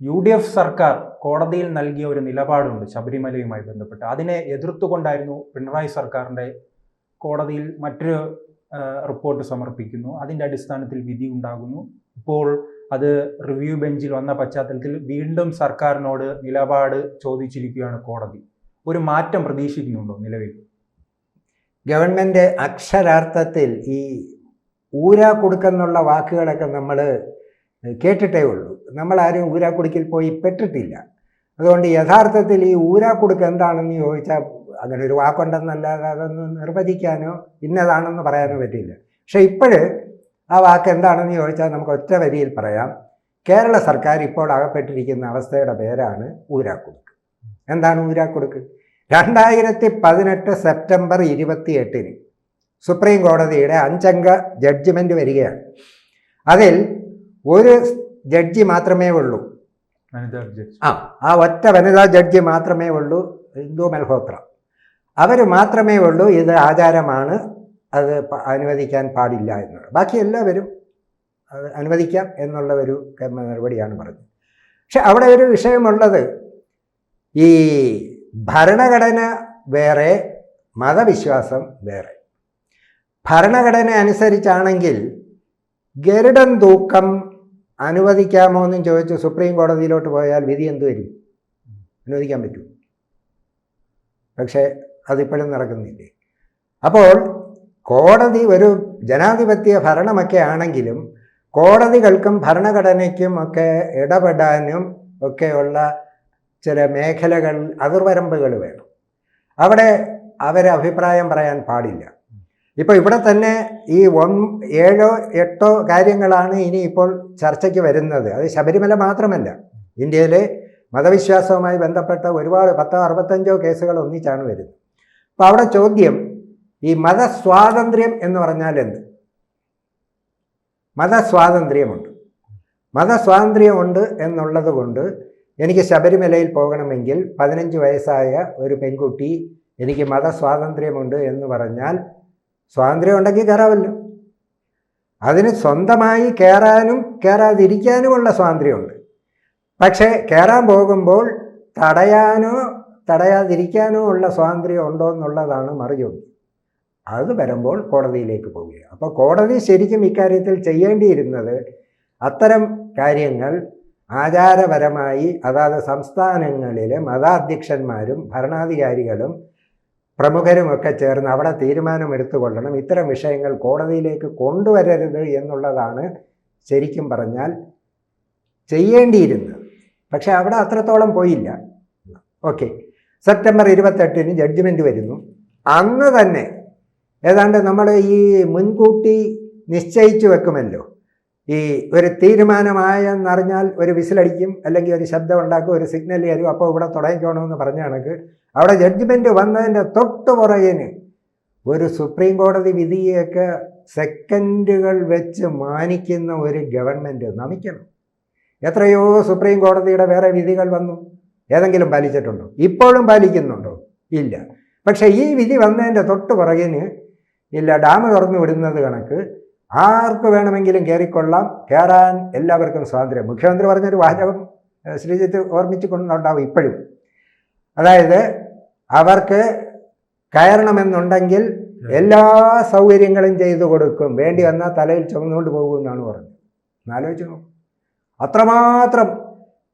U D F സർക്കാർ കോടതിയിൽ നൽകിയ ഒരു നിലപാടുണ്ട് ശബരിമലയുമായി ബന്ധപ്പെട്ട്. അതിനെ എതിർത്തുകൊണ്ടായിരുന്നു പിണറായി സർക്കാരിന്റെ കോടതിയിൽ മറ്റൊരു റിപ്പോർട്ട് സമർപ്പിക്കുന്നു. അതിന്റെ അടിസ്ഥാനത്തിൽ വിധി ഉണ്ടാകുന്നു. ഇപ്പോൾ അത് റിവ്യൂ ബെഞ്ചിൽ വന്ന പശ്ചാത്തലത്തിൽ വീണ്ടും സർക്കാരിനോട് നിലപാട് ചോദിച്ചിരിക്കുകയാണ് കോടതി. ഒരു മാറ്റം പ്രതീക്ഷിക്കുന്നുണ്ടോ നിലവിൽ? ഗവൺമെന്റ് അക്ഷരാർത്ഥത്തിൽ ഈ ഊരാ കൊടുക്കെന്നുള്ള വാക്കുകളൊക്കെ നമ്മൾ കേട്ടിട്ടേ ഉള്ളൂ. നമ്മളാരും ഊരാക്കുടുക്കിൽ പോയി പെട്ടിട്ടില്ല. അതുകൊണ്ട് യഥാർത്ഥത്തിൽ ഈ ഊരാക്കുടുക്ക് എന്താണെന്ന് ചോദിച്ചാൽ അങ്ങനെ ഒരു വാക്കുണ്ടെന്നല്ലാതെ അതൊന്നും നിർവചിക്കാനോ ഇന്നതാണെന്ന് പറയാനോ പറ്റില്ല. പക്ഷെ ഇപ്പോഴ് ആ വാക്ക് എന്താണെന്ന് ചോദിച്ചാൽ നമുക്ക് ഒറ്റ വരിയിൽ പറയാം. കേരള സർക്കാർ ഇപ്പോൾ അകപ്പെട്ടിരിക്കുന്ന അവസ്ഥയുടെ പേരാണ് ഊരാക്കുടുക്ക്. എന്താണ് ഊരാക്കുടുക്ക്? രണ്ടായിരത്തി പതിനെട്ട് സെപ്റ്റംബർ ഇരുപത്തി എട്ടിന് സുപ്രീം കോടതിയുടെ അഞ്ചംഗ ജഡ്ജ്മെന്റ് വരികയാണ്. അതിൽ ഒരു ജഡ്ജി മാത്രമേ ഉള്ളൂ. ആ ആ ഒറ്റ വനിതാ ജഡ്ജി മാത്രമേ ഉള്ളൂ ഹിന്ദു മൽഹോത്ര. അവർ മാത്രമേ ഉള്ളൂ ഇത് ആചാരമാണ് അത് അനുവദിക്കാൻ പാടില്ല എന്നുള്ളത്. ബാക്കി എല്ലാവരും അത് അനുവദിക്കാം എന്നുള്ള ഒരു നടപടിയാണ് പറഞ്ഞത്. പക്ഷെ അവിടെ ഒരു വിഷയമുള്ളത് ഈ ഭരണഘടന വേറെ മതവിശ്വാസം വേറെ. ഭരണഘടന അനുസരിച്ചാണെങ്കിൽ ഗരുഡൻ തൂക്കം അനുവദിക്കാമോ എന്നും ചോദിച്ച് സുപ്രീം കോടതിയിലോട്ട് പോയാൽ വിധി എന്ത് വരും? അനുവദിക്കാൻ പറ്റൂ. പക്ഷേ അതിപ്പോഴും നടക്കുന്നില്ലേ? അപ്പോൾ കോടതി ഒരു ജനാധിപത്യ ഭരണമൊക്കെ ആണെങ്കിലും കോടതികൾക്കും ഭരണഘടനയ്ക്കും ഒക്കെ ഇടപെടാനും ഒക്കെയുള്ള ചില മേഖലകൾ അതിർവരമ്പുകൾ വേണം. അവിടെ അവരഭിപ്രായം പറയാൻ പാടില്ല. ഇപ്പോൾ ഇവിടെ തന്നെ ഈ ഒൻ ഏഴോ എട്ടോ കാര്യങ്ങളാണ് ഇനി ഇപ്പോൾ ചർച്ചയ്ക്ക് വരുന്നത്. അത് ശബരിമല മാത്രമല്ല. ഇന്ത്യയിലെ മതവിശ്വാസവുമായി ബന്ധപ്പെട്ട ഒരുപാട് പത്തോ അറുപത്തഞ്ചോ കേസുകൾ ഒന്നിച്ചാണ് വരുന്നത്. അപ്പോൾ അവിടെ ചോദ്യം ഈ മതസ്വാതന്ത്ര്യം എന്ന് പറഞ്ഞാൽ എന്ത്? മതസ്വാതന്ത്ര്യമുണ്ട്. മതസ്വാതന്ത്ര്യമുണ്ട് എന്നുള്ളത് കൊണ്ട് എനിക്ക് ശബരിമലയിൽ പോകണമെങ്കിൽ പതിനഞ്ച് വയസ്സായ ഒരു പെൺകുട്ടി എനിക്ക് മതസ്വാതന്ത്ര്യമുണ്ട് എന്ന് പറഞ്ഞാൽ സ്വാതന്ത്ര്യം ഉണ്ടെങ്കിൽ കയറാമല്ലോ. അതിന് സ്വന്തമായി കയറാനും കയറാതിരിക്കാനുമുള്ള സ്വാതന്ത്ര്യമുണ്ട്. പക്ഷേ കയറാൻ പോകുമ്പോൾ തടയാനോ തടയാതിരിക്കാനോ ഉള്ള സ്വാതന്ത്ര്യം ഉണ്ടോ എന്നുള്ളതാണ് മറുചോദ്യം. അത് വരുമ്പോൾ കോടതിയിലേക്ക് പോവുക അപ്പോൾ കോടതി ശരിക്കും ഇക്കാര്യത്തിൽ ചെയ്യേണ്ടിയിരുന്നത് അത്തരം കാര്യങ്ങൾ ആചാരപരമായി അതാത് സംസ്ഥാനങ്ങളിലെ മതാധ്യക്ഷന്മാരും ഭരണാധികാരികളും പ്രമുഖരുമൊക്കെ ചേർന്ന് അവിടെ തീരുമാനമെടുത്തുകൊള്ളണം ഇത്തരം വിഷയങ്ങൾ കോടതിയിലേക്ക് കൊണ്ടുവരരുത് എന്നുള്ളതാണ് ശരിക്കും പറഞ്ഞാൽ ചെയ്യേണ്ടിയിരുന്നത്. പക്ഷെ അവിടെ അത്രത്തോളം പോയില്ല. ഓക്കെ. സെപ്റ്റംബർ ഇരുപത്തെട്ടിന് ജഡ്ജ്മെന്റ് വരുന്നു. അന്ന് തന്നെ ഏതാണ്ട് നമ്മൾ ഈ മുൻകൂട്ടി നിശ്ചയിച്ചു വെക്കുമല്ലോ. ഈ ഒരു തീരുമാനമായെന്നറിഞ്ഞാൽ ഒരു വിസിലടിക്കും അല്ലെങ്കിൽ ഒരു ശബ്ദം ഉണ്ടാക്കും ഒരു സിഗ്നൽ തരും. അപ്പോൾ ഇവിടെ തുടങ്ങിക്കോണമെന്ന് പറഞ്ഞ കണക്ക്. അവിടെ ജഡ്ജ്മെന്റ് വന്നതിന്റെ തൊട്ട് പുറകിന് ഒരു സുപ്രീം കോടതി വിധിയൊക്കെ സെക്കൻഡുകൾ വെച്ച് മാനിക്കുന്ന ഒരു ഗവൺമെന്റ് നമിക്കണം. എത്രയോ സുപ്രീം കോടതിയുടെ വേറെ വിധികൾ വന്നു. ഏതെങ്കിലും പാലിച്ചിട്ടുണ്ടോ? ഇപ്പോഴും പാലിക്കുന്നുണ്ടോ? ഇല്ല. പക്ഷേ ഈ വിധി വന്നതിന്റെ തൊട്ട് പുറകിന് ഇല്ല ഡാം തുറന്നു വിടുന്നത് കണക്ക്. ആർക്ക് വേണമെങ്കിലും കയറിക്കൊള്ളാം കയറാൻ എല്ലാവർക്കും സ്വാതന്ത്ര്യം. മുഖ്യമന്ത്രി പറഞ്ഞൊരു വാചകം ശ്രീജിത്ത് ഓർമ്മിച്ചു കൊണ്ടുണ്ടാവും ഇപ്പോഴും. അതായത് അവർക്ക് കയറണമെന്നുണ്ടെങ്കിൽ എല്ലാ സൗകര്യങ്ങളും ചെയ്തു കൊടുക്കും. വേണ്ടി വന്നാൽ തലയിൽ ചുമന്നുകൊണ്ട് പോകുമെന്നാണ് പറഞ്ഞത്. എന്നാലോചിച്ച് നോക്കും. അത്രമാത്രം.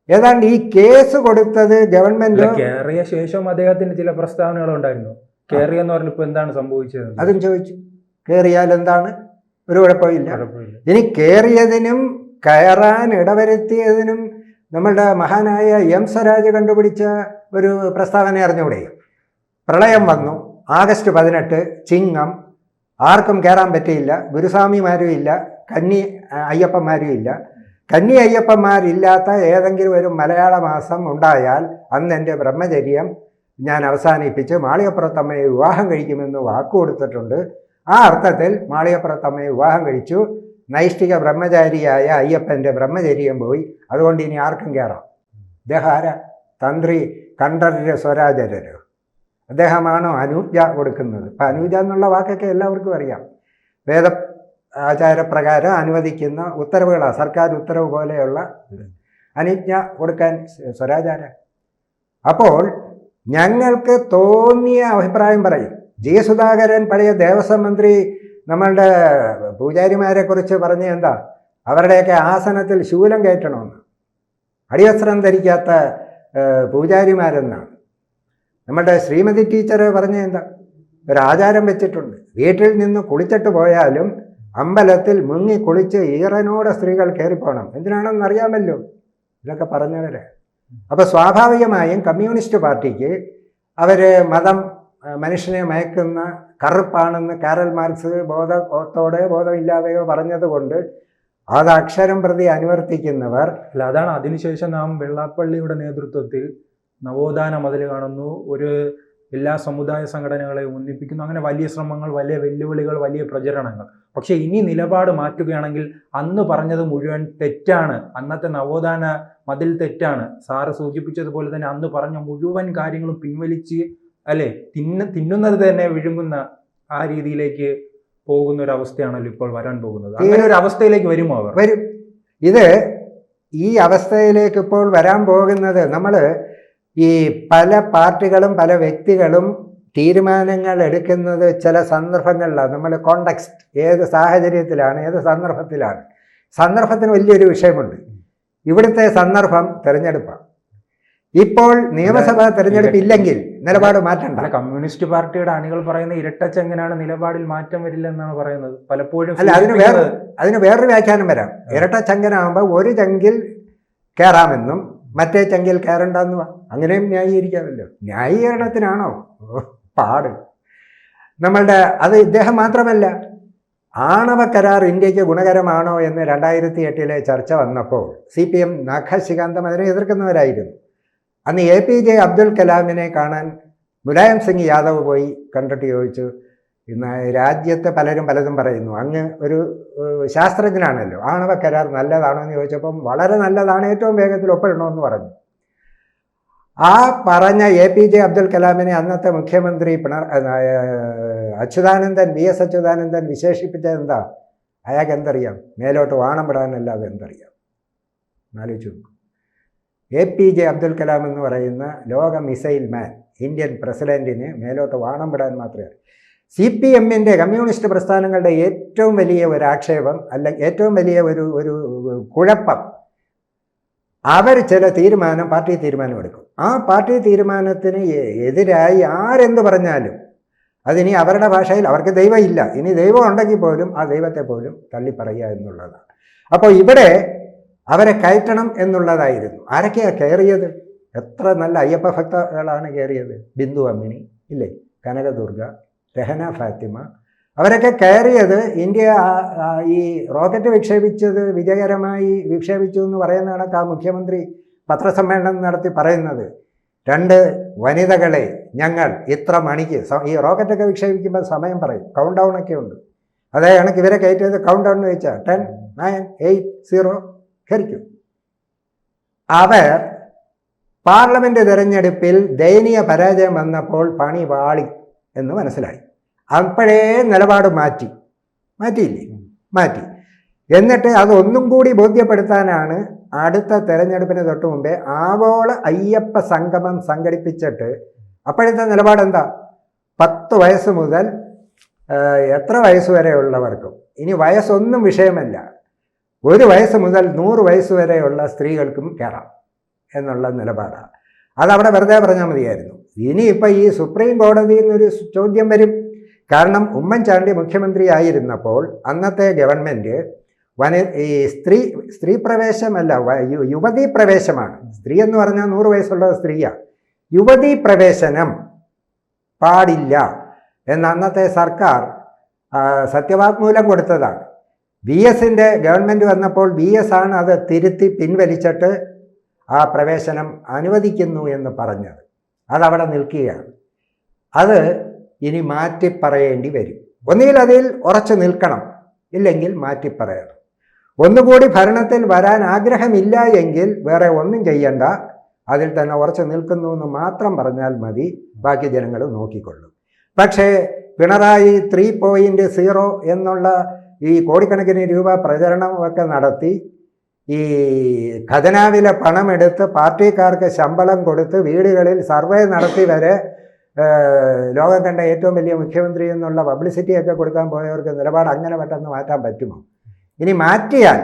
ഏതാണ്ട് ഈ കേസ് കൊടുത്തത് ഗവൺമെന്റ് കയറിയ ശേഷം അദ്ദേഹത്തിന് ചില പ്രസ്താവനകൾ ഉണ്ടായിരുന്നു കേറിയെന്ന് പറഞ്ഞപ്പോ എന്താണ് സംഭവിച്ചത് അതും ചോദിച്ചു. കയറിയാൽ എന്താണ്? ഒരു കുഴപ്പമില്ല. ഇനി കയറിയതിനും കയറാൻ ഇടവരുത്തിയതിനും നമ്മളുടെ മഹാനായ എം സ്വരാജ് കണ്ടുപിടിച്ച ഒരു പ്രസ്താവന അറിഞ്ഞൂടെ പ്രളയം വന്നു. ആഗസ്റ്റ് പതിനെട്ട് ചിങ്ങം. ആർക്കും കയറാൻ പറ്റിയില്ല. ഗുരുസ്വാമിമാരും ഇല്ല. കന്നി അയ്യപ്പന്മാരും ഇല്ല. കന്നി അയ്യപ്പന്മാരില്ലാത്ത ഏതെങ്കിലും ഒരു മലയാള മാസം ഉണ്ടായാൽ അന്ന് എന്റെ ബ്രഹ്മചര്യം ഞാൻ അവസാനിപ്പിച്ച് മാളികപ്പുറത്തമ്മയെ വിവാഹം കഴിക്കുമെന്ന് വാക്ക് കൊടുത്തിട്ടുണ്ട് ആ അർത്ഥത്തിൽ മാളികപ്പുറത്തമ്മയെ വിവാഹം കഴിച്ചു. നൈഷ്ഠിക ബ്രഹ്മചാരിയായ അയ്യപ്പന്റെ ബ്രഹ്മചര്യം പോയി. അതുകൊണ്ട് ഇനി ആർക്കും കയറാം അദ്ദേഹം തന്ത്രി കണ്ഠരര് സ്വരാചരര്. അദ്ദേഹമാണോ അനൂജ കൊടുക്കുന്നത്? ഇപ്പം അനൂജ എന്നുള്ള വാക്കൊക്കെ എല്ലാവർക്കും അറിയാം. വേദ ആചാരപ്രകാരം അനുവദിക്കുന്ന ഉത്തരവുകളാണ് സർക്കാർ ഉത്തരവ് പോലെയുള്ള അനുജ്ഞ കൊടുക്കാൻ സ്വരാചാര. അപ്പോൾ ഞങ്ങൾക്ക് തോന്നിയ അഭിപ്രായം പറയും. ജി സുധാകരൻ പഴയ ദേവസ്വം മന്ത്രി നമ്മളുടെ പൂജാരിമാരെ കുറിച്ച് പറഞ്ഞ എന്താ? അവരുടെയൊക്കെ ആസനത്തിൽ ശൂലം കയറ്റണമെന്ന്. അടിവസ്ത്രം ധരിക്കാത്ത പൂജാരിമാരെന്നാണ്. നമ്മളുടെ ശ്രീമതി ടീച്ചർ പറഞ്ഞ എന്താ? ഒരാചാരം വെച്ചിട്ടുണ്ട്. വീട്ടിൽ നിന്ന് കുളിച്ചിട്ട് പോയാലും അമ്പലത്തിൽ മുങ്ങി കുളിച്ച് ഈറനോടെ സ്ത്രീകൾ കയറിപ്പോകണം എന്തിനാണെന്ന് അറിയാമല്ലോ? ഇതൊക്കെ പറഞ്ഞവരെ. അപ്പോൾ സ്വാഭാവികമായും കമ്മ്യൂണിസ്റ്റ് പാർട്ടിക്ക് അവർ മതം മനുഷ്യനെ മയക്കുന്ന കറുപ്പാണെന്ന് കാരൽ മാർക്സ് ബോധത്തോടെ ബോധമില്ലാതെയോ പറഞ്ഞതുകൊണ്ട് അത് അക്ഷരം പ്രതി അനുവർത്തിക്കുന്നവർ അല്ല അതാണ് അതിനുശേഷം നാം വെള്ളാപ്പള്ളിയുടെ നേതൃത്വത്തിൽ നവോത്ഥാന മതിൽ കാണുന്നു. ഒരു എല്ലാ സമുദായ സംഘടനകളെ ഒന്നിപ്പിക്കുന്നു. അങ്ങനെ വലിയ ശ്രമങ്ങൾ വലിയ വെല്ലുവിളികൾ വലിയ പ്രചരണങ്ങൾ. പക്ഷേ ഇനി നിലപാട് മാറ്റുകയാണെങ്കിൽ അന്ന് പറഞ്ഞത് മുഴുവൻ തെറ്റാണ്. അന്നത്തെ നവോത്ഥാന മതിൽ തെറ്റാണ്. സാറ് സൂചിപ്പിച്ചതുപോലെ തന്നെ അന്ന് പറഞ്ഞ മുഴുവൻ കാര്യങ്ങളും പിൻവലിച്ച് അല്ലെ? തിന്ന തിന്നുന്നത് തന്നെ വിഴുങ്ങുന്ന ആ രീതിയിലേക്ക് പോകുന്ന ഒരു അവസ്ഥയാണല്ലോ ഇപ്പോൾ വരാൻ പോകുന്നത്. അങ്ങനെ ഒരു അവസ്ഥയിലേക്ക് വരുമോ അവർ? വരും. ഇത് ഈ അവസ്ഥയിലേക്ക് ഇപ്പോൾ വരാൻ പോകുന്നത് നമ്മൾ ഈ പല പാർട്ടികളും പല വ്യക്തികളും തീരുമാനങ്ങൾ എടുക്കുന്നത് ചില സന്ദർഭങ്ങളിലാണ്. നമ്മൾ കോണ്ടക്സ്റ്റ് ഏത് സാഹചര്യത്തിലാണ് ഏത് സന്ദർഭത്തിലാണ്. സന്ദർഭത്തിന് വലിയൊരു വിഷയമുണ്ട്. ഇവിടുത്തെ സന്ദർഭം തെരഞ്ഞെടുപ്പാണ്. ഇപ്പോൾ നിയമസഭാ തെരഞ്ഞെടുപ്പ് ഇല്ലെങ്കിൽ നിലപാട് മാറ്റണ്ട. കമ്മ്യൂണിസ്റ്റ് പാർട്ടിയുടെ അണികൾ പറയുന്ന ഇരട്ടച്ചെങ്ങനാണ് നിലപാടിൽ മാറ്റം വരില്ല എന്നാണ് പറയുന്നത്? പലപ്പോഴും അല്ല അതിന് വേറെ അതിന് വേറൊരു വ്യാഖ്യാനം വരാം. ഇരട്ട ചങ്കനാകുമ്പോൾ ഒരു ചെങ്കിൽ കയറാമെന്നും മറ്റേ ചെങ്കിൽ കയറണ്ടെന്നും അങ്ങനെയും ന്യായീകരിക്കാമല്ലോ. ന്യായീകരണത്തിനാണോ? പാട്. നമ്മളുടെ അത് ഇദ്ദേഹം മാത്രമല്ല ആണവ കരാർ ഇന്ത്യയ്ക്ക് ഗുണകരമാണോ എന്ന് രണ്ടായിരത്തി എട്ടിലെ ചർച്ച വന്നപ്പോൾ സി പി എം നാഖശികാന്തം അതിനെ എതിർക്കുന്നവരായിരുന്നു. അന്ന് എ പി ജെ അബ്ദുൽ കലാമിനെ കാണാൻ മുലായം സിംഗ് യാദവ് പോയി കണ്ടിട്ട് ചോദിച്ചു ഇന്ന് രാജ്യത്തെ പലരും പലതും പറയുന്നു. അങ്ങ് ഒരു ശാസ്ത്രജ്ഞനാണല്ലോ. ആണവ കരാർ നല്ലതാണോ എന്ന് ചോദിച്ചപ്പം വളരെ നല്ലതാണ് ഏറ്റവും വേഗത്തിൽ ഒപ്പിടണമെന്ന് പറഞ്ഞു. ആ പറഞ്ഞ എ പി ജെ അബ്ദുൽ കലാമിനെ അന്നത്തെ മുഖ്യമന്ത്രി പിണർ അച്യുതാനന്ദൻ വി എസ് അച്യുതാനന്ദൻ വിശേഷിപ്പിച്ചത് എന്താ? അയാൾക്ക് എന്തറിയാം? മേലോട്ട് വാണം വിടാനല്ലാതെ എന്തറിയാം? ആലോചിച്ചു. A P J Abdul Kalam എന്ന് പറയുന്ന ലോക മിസൈൽ മാൻ ഇന്ത്യൻ പ്രസിഡന്റിന് മേലോട്ട് വാണം വിടാൻ മാത്രമേ. സി പി എമ്മിന്റെ കമ്മ്യൂണിസ്റ്റ് പ്രസ്ഥാനങ്ങളുടെ ഏറ്റവും വലിയ ഒരു ആക്ഷേപം അല്ലെങ്കിൽ ഏറ്റവും വലിയ ഒരു ഒരു കുഴപ്പം അവർ ചില തീരുമാനം പാർട്ടി തീരുമാനം എടുക്കും. ആ പാർട്ടി തീരുമാനത്തിന് എതിരായി ആരെന്ത് പറഞ്ഞാലും അതിനി അവരുടെ ഭാഷയിൽ അവർക്ക് ദൈവം ഇല്ല. ഇനി ദൈവം ഉണ്ടെങ്കിൽ പോലും ആ ദൈവത്തെ പോലും തള്ളിപ്പറയുക എന്നുള്ളതാണ്. അപ്പോൾ ഇവിടെ അവരെ കയറ്റണം എന്നുള്ളതായിരുന്നു. ആരൊക്കെയാണ് കയറിയത്? എത്ര നല്ല അയ്യപ്പ ഭക്തകളാണ് കയറിയത്. ബിന്ദു അമ്മിണി ഇല്ലേ? കനകദുർഗ രഹന ഫാത്തിമ. അവരൊക്കെ കയറിയത് ഇന്ത്യ ഈ റോക്കറ്റ് വിക്ഷേപിച്ചത് വിജയകരമായി വിക്ഷേപിച്ചു എന്ന് പറയുന്ന കണക്ക് ആ മുഖ്യമന്ത്രി പത്രസമ്മേളനം നടത്തി പറയുന്നത്. രണ്ട് വനിതകളെ ഞങ്ങൾ ഇത്ര മണിക്ക് ഈ റോക്കറ്റൊക്കെ വിക്ഷേപിക്കുമ്പോൾ സമയം പറയും. കൗണ്ട് ഡൗൺ ഒക്കെ ഉണ്ട്. അതേ കണക്ക് ഇവരെ കയറ്റിയത് കൗണ്ട് ഡൗൺ വെച്ചാൽ ടെൻ നയൻ എയ്റ്റ് സീറോ കരിക്കും അവർ പാർലമെന്റ് തെരഞ്ഞെടുപ്പിൽ ദയനീയ പരാജയം വന്നപ്പോൾ പണി വാളി എന്ന് മനസ്സിലായി. അപ്പോഴേ നിലപാട് മാറ്റി. മാറ്റിയില്ലേ? മാറ്റി. എന്നിട്ട് അതൊന്നും കൂടി ബോധ്യപ്പെടുത്താനാണ് അടുത്ത തെരഞ്ഞെടുപ്പിന് തൊട്ട് മുമ്പേ ആവോള അയ്യപ്പ സംഗമം സംഘടിപ്പിച്ചിട്ട് അപ്പോഴത്തെ നിലപാടെന്താ? പത്ത് വയസ്സ് മുതൽ എത്ര വയസ്സ് വരെയുള്ളവർക്കും. ഇനി വയസ്സൊന്നും വിഷയമല്ല. ഒരു വയസ്സ് മുതൽ നൂറ് വയസ്സ് വരെയുള്ള സ്ത്രീകൾക്കും കയറാം എന്നുള്ള നിലപാടാണ്. അതവിടെ വെറുതെ പറഞ്ഞാൽ മതിയായിരുന്നു. ഇനിയിപ്പോൾ ഈ സുപ്രീം കോടതിയിൽ നിന്നൊരു ചോദ്യം വരും. കാരണം ഉമ്മൻചാണ്ടി മുഖ്യമന്ത്രി ആയിരുന്നപ്പോൾ അന്നത്തെ ഗവൺമെന്റ് വന ഈ സ്ത്രീ സ്ത്രീ പ്രവേശമല്ല യുവതീ പ്രവേശമാണ്. സ്ത്രീ എന്ന് പറഞ്ഞാൽ നൂറ് വയസ്സുള്ള സ്ത്രീയാണ് യുവതീ പ്രവേശനം പാടില്ല. എന്ന് അന്നത്തെ സർക്കാർ സത്യവാങ്മൂലം കൊടുത്തതാണ്. ബി എസിന്റെ ഗവൺമെന്റ് വന്നപ്പോൾ ബി എസ് ആണ് അത് തിരുത്തി പിൻവലിച്ചിട്ട് ആ പ്രവേശനം അനുവദിക്കുന്നു എന്ന് പറഞ്ഞത്. അതവിടെ നിൽക്കുകയാണ്. അത് ഇനി മാറ്റി പറയേണ്ടി വരും. ഒന്നുകിൽ അതിൽ ഉറച്ചു നിൽക്കണം ഇല്ലെങ്കിൽ മാറ്റി പറയണം. ഒന്നുകൂടി ഭരണത്തിൽ വരാൻ ആഗ്രഹമില്ല എങ്കിൽ വേറെ ഒന്നും ചെയ്യണ്ട. അതിൽ തന്നെ ഉറച്ചു നിൽക്കുന്നു എന്ന് മാത്രം പറഞ്ഞാൽ മതി. ബാക്കി ജനങ്ങൾ നോക്കിക്കൊള്ളും. പക്ഷേ പിണറായി ത്രീ പോയിന്റ് സീറോ എന്നുള്ള ഈ കോടിക്കണക്കിന് രൂപ പ്രചരണമൊക്കെ നടത്തി ഈ ഖജനാവിലെ പണമെടുത്ത് പാർട്ടിക്കാർക്ക് ശമ്പളം കൊടുത്ത് വീടുകളിൽ സർവേ നടത്തി വരെ ലോകം കണ്ട ഏറ്റവും വലിയ മുഖ്യമന്ത്രി എന്നുള്ള പബ്ലിസിറ്റിയൊക്കെ കൊടുക്കാൻ പോയവർക്ക് നിലപാട് അങ്ങനെ പെട്ടെന്ന് മാറ്റാൻ പറ്റുമോ? ഇനി മാറ്റിയാൽ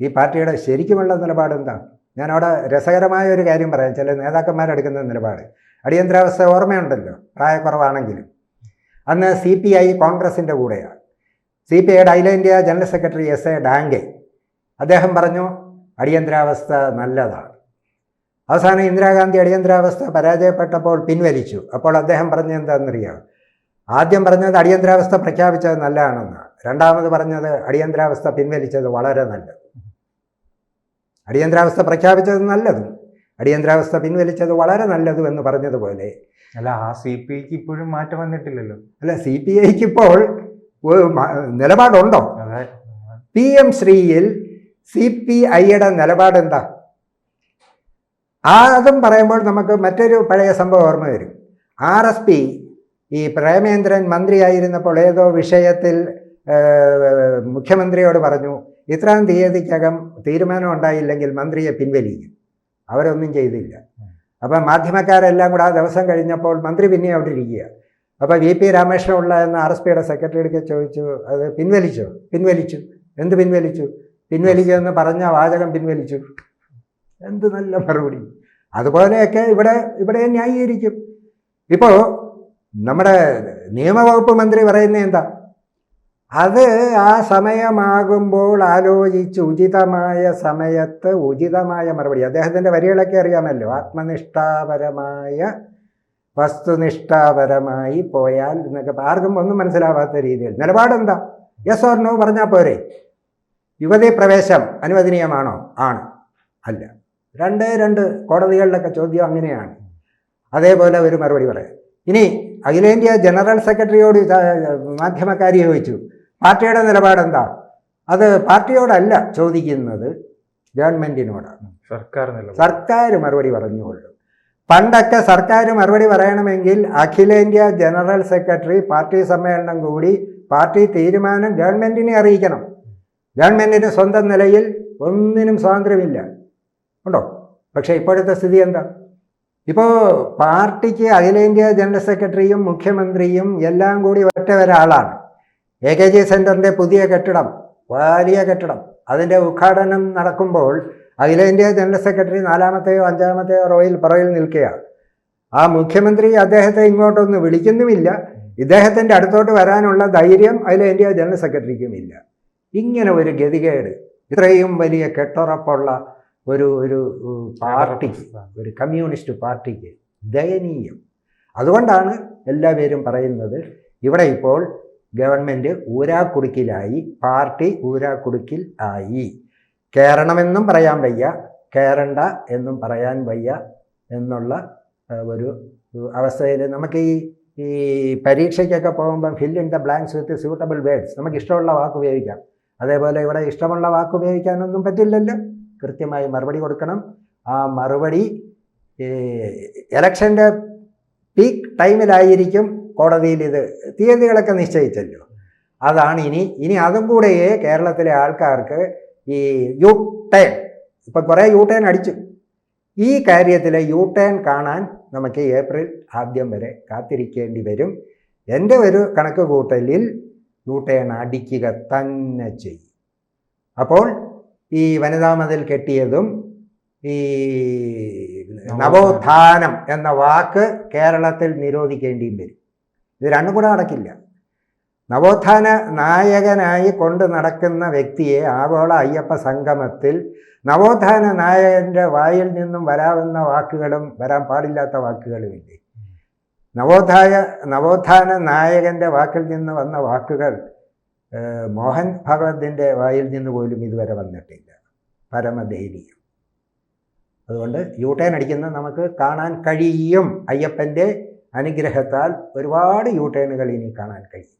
ഈ പാർട്ടിയുടെ ശരിക്കുമുള്ള നിലപാട് എന്താ? ഞാൻ അവിടെ രസകരമായ ഒരു കാര്യം പറയാം. ചില നേതാക്കന്മാരെടുക്കുന്ന നിലപാട്. അടിയന്തരാവസ്ഥ ഓർമ്മയുണ്ടല്ലോ? പ്രായക്കുറവാണെങ്കിലും. അന്ന് സി പി ഐ കോൺഗ്രസിന്റെ കൂടെയാണ്. സി പി ഐയുടെ അഖിലേന്ത്യാ general secretary S A Dange. അദ്ദേഹം പറഞ്ഞു അടിയന്തരാവസ്ഥ നല്ലതാണ്. അവസാനം ഇന്ദിരാഗാന്ധി അടിയന്തരാവസ്ഥ പരാജയപ്പെട്ടപ്പോൾ പിൻവലിച്ചു. അപ്പോൾ അദ്ദേഹം പറഞ്ഞത് എന്താണെന്നറിയാം? ആദ്യം പറഞ്ഞത് അടിയന്തരാവസ്ഥ പ്രഖ്യാപിച്ചത് നല്ലതാണെന്ന് രണ്ടാമത് പറഞ്ഞത് അടിയന്തരാവസ്ഥ പിൻവലിച്ചത് വളരെ നല്ലത്. അടിയന്തരാവസ്ഥ പ്രഖ്യാപിച്ചത് നല്ലതും അടിയന്തരാവസ്ഥ പിൻവലിച്ചത് വളരെ നല്ലതും എന്ന് പറഞ്ഞതുപോലെ അല്ല ആ സി പി ഐക്ക് ഇപ്പോഴും മാറ്റം വന്നിട്ടില്ലല്ലോ. അല്ല സി പി ഐക്ക് ഇപ്പോൾ നിലപാടുണ്ടോ? പി എം ശ്രീയിൽ സി പി ഐയുടെ നിലപാട് എന്താ ആ അതും പറയുമ്പോൾ നമുക്ക് മറ്റൊരു പഴയ സംഭവം ഓർമ്മ വരും. ആർ എസ് പി ഈ പ്രേമേന്ദ്രൻ മന്ത്രിയായിരുന്നപ്പോൾ ഏതോ വിഷയത്തിൽ മുഖ്യമന്ത്രിയോട് പറഞ്ഞു ഇത്രയും തീയതിക്കകം തീരുമാനം ഉണ്ടായില്ലെങ്കിൽ മന്ത്രിയെ പിൻവലിക്കും. അവരൊന്നും ചെയ്തില്ല. അപ്പം മാധ്യമക്കാരെല്ലാം കൂടെ ആ ദിവസം കഴിഞ്ഞപ്പോൾ മന്ത്രി പിന്നെ അവിടെ ഇരിക്കുക അപ്പോൾ വി പി രാമകൃഷ്ണപിള്ള എന്ന ആർ എസ് പിയുടെ സെക്രട്ടറിയൊക്കെ ചോദിച്ചു അത് പിൻവലിച്ചു? പിൻവലിച്ചു. എന്ത് പിൻവലിച്ചു? പിൻവലിക്കുമെന്ന് പറഞ്ഞ വാചകം പിൻവലിച്ചു. എന്ത് നല്ല മറുപടി. അതുപോലെയൊക്കെ ഇവിടെ ഇവിടെ ന്യായീകരിക്കും. ഇപ്പോൾ നമ്മുടെ നിയമവകുപ്പ് മന്ത്രി പറയുന്നത് എന്താ? അത് ആ സമയമാകുമ്പോൾ ആലോചിച്ച് ഉചിതമായ സമയത്ത് ഉചിതമായ മറുപടി. അദ്ദേഹത്തിന്റെ വരികളൊക്കെ അറിയാമല്ലോ. ആത്മനിഷ്ഠാപരമായ വസ്തുനിഷ്ഠാപരമായി പോയാൽ എന്നൊക്കെ ആർക്കും ഒന്നും മനസ്സിലാവാത്ത രീതിയിൽ. നിലപാടെന്താ? യെസ് ഓർ നോ പറഞ്ഞാൽ പോരെ? യുവതി പ്രവേശം അനുവദനീയമാണോ? ആണ്. അല്ല. രണ്ട് രണ്ട് കോടതികളിലൊക്കെ ചോദ്യം അങ്ങനെയാണ്. അതേപോലെ ഒരു മറുപടി പറയാം. ഇനി അഖിലേന്ത്യാ ജനറൽ സെക്രട്ടറിയോട് മാധ്യമക്കാരി ചോദിച്ചു. പാർട്ടിയുടെ നിലപാടെന്താ? അത് പാർട്ടിയോടല്ല ചോദിക്കുന്നത് ഗവൺമെന്റിനോടാണ്. സർക്കാർ സർക്കാർ മറുപടി പറഞ്ഞുകൊള്ളു. പണ്ടൊക്കെ സർക്കാർ മറുപടി പറയണമെങ്കിൽ അഖിലേന്ത്യാ ജനറൽ സെക്രട്ടറി പാർട്ടി സമ്മേളനം കൂടി പാർട്ടി തീരുമാനം ഗവൺമെന്റിനെ അറിയിക്കണം. ഗവൺമെന്റിന് സ്വന്തം നിലയിൽ ഒന്നിനും സ്വാതന്ത്ര്യമില്ല. ഉണ്ടോ? പക്ഷേ ഇപ്പോഴത്തെ സ്ഥിതി എന്താ? ഇപ്പോൾ പാർട്ടിക്ക് അഖിലേന്ത്യാ ജനറൽ സെക്രട്ടറിയും മുഖ്യമന്ത്രിയും എല്ലാം കൂടി ഒറ്റ ഒരാളാണ്. എ കെ ജി സെന്ററിന്റെ പുതിയ കെട്ടിടം വലിയ കെട്ടിടം. അതിന്റെ ഉദ്ഘാടനം നടക്കുമ്പോൾ അഖിലേന്ത്യാ ജനറൽ സെക്രട്ടറി നാലാമത്തെയോ അഞ്ചാമത്തെയോ റോയിൽ പുറകിൽ നിൽക്കുകയാണ്. ആ മുഖ്യമന്ത്രി അദ്ദേഹത്തെ ഇങ്ങോട്ടൊന്ന് വിളിക്കുന്നുമില്ല. ഇദ്ദേഹത്തിന്റെ അടുത്തോട്ട് വരാനുള്ള ധൈര്യം അഖിലേന്ത്യാ ജനറൽ സെക്രട്ടറിക്കും ഇല്ല. ഇങ്ങനെ ഒരു ഗതികേട് ഇത്രയും വലിയ കെട്ടുറപ്പുള്ള ഒരു ഒരു പാർട്ടി ഒരു കമ്മ്യൂണിസ്റ്റ് പാർട്ടിക്ക് ദയനീയം. അതുകൊണ്ടാണ് എല്ലാവരും പറയുന്നത് ഇവിടെ ഇപ്പോൾ ഗവൺമെന്റ് ഊരാക്കുടുക്കിലായി പാർട്ടി ഊരാക്കുടുക്കിൽ ആയി. കയറണമെന്നും പറയാൻ വയ്യ കയറണ്ട എന്നും പറയാൻ വയ്യ എന്നുള്ള ഒരു അവസ്ഥയിൽ നമുക്ക് ഈ ഈ പരീക്ഷയ്ക്കൊക്കെ പോകുമ്പോൾ fill in the blanks with suitable words നമുക്ക് ഇഷ്ടമുള്ള വാക്ക് ഉപയോഗിക്കാം. അതേപോലെ ഇവിടെ ഇഷ്ടമുള്ള വാക്ക് ഉപയോഗിക്കാനൊന്നും പറ്റില്ലല്ലോ. കൃത്യമായി മറുപടി കൊടുക്കണം. ആ മറുപടി ഇലക്ഷന്റെ പീക്ക് ടൈമിലായിരിക്കും കോടതിയിൽ ഇത് തീയതികളൊക്കെ നിശ്ചയിച്ചല്ലോ. അതാണ് ഇനി ഇനി അതും കൂടെയേ കേരളത്തിലെ ആൾക്കാർക്ക് ഈ യു ടേൺ ഇപ്പം കുറേ യു ടേൺ അടിച്ചു. ഈ കാര്യത്തിലെ യു ടേൺ കാണാൻ നമുക്ക് ഏപ്രിൽ ആദ്യം വരെ കാത്തിരിക്കേണ്ടി വരും. എന്റെ ഒരു കണക്ക് കൂട്ടലിൽ യു ടേൺ അടിക്കുക തന്നെ ചെയ്യും. അപ്പോൾ ഈ വനിതാ മതിൽ കെട്ടിയതും ഈ നവോത്ഥാനം എന്ന വാക്ക് കേരളത്തിൽ നിരോധിക്കേണ്ടിയും വരും. ഇത് രണ്ടും കൂടെ നടക്കില്ല. നവോത്ഥാന നായകനായി കൊണ്ട് നടക്കുന്ന വ്യക്തിയെ ആഗോള അയ്യപ്പ സംഗമത്തിൽ നവോത്ഥാന നായകന്റെ വായിൽ നിന്നും വരാവുന്ന വാക്കുകളും വരാൻ പാടില്ലാത്ത വാക്കുകളുമില്ലേ? നവോത്ഥായ നവോത്ഥാന നായകന്റെ വാക്കിൽ നിന്ന് വന്ന വാക്കുകൾ മോഹൻ ഭഗവതിന്റെ വായിൽ നിന്ന് പോലും ഇതുവരെ വന്നിട്ടില്ല. പരമദൈനീയം അതുകൊണ്ട് യൂട്ടേൺ അടിക്കുന്ന നമുക്ക് കാണാൻ കഴിയും അയ്യപ്പന്റെ അനുഗ്രഹത്താൽ ഒരുപാട് യൂട്ടേണുകൾ ഇനി കാണാൻ കഴിയും.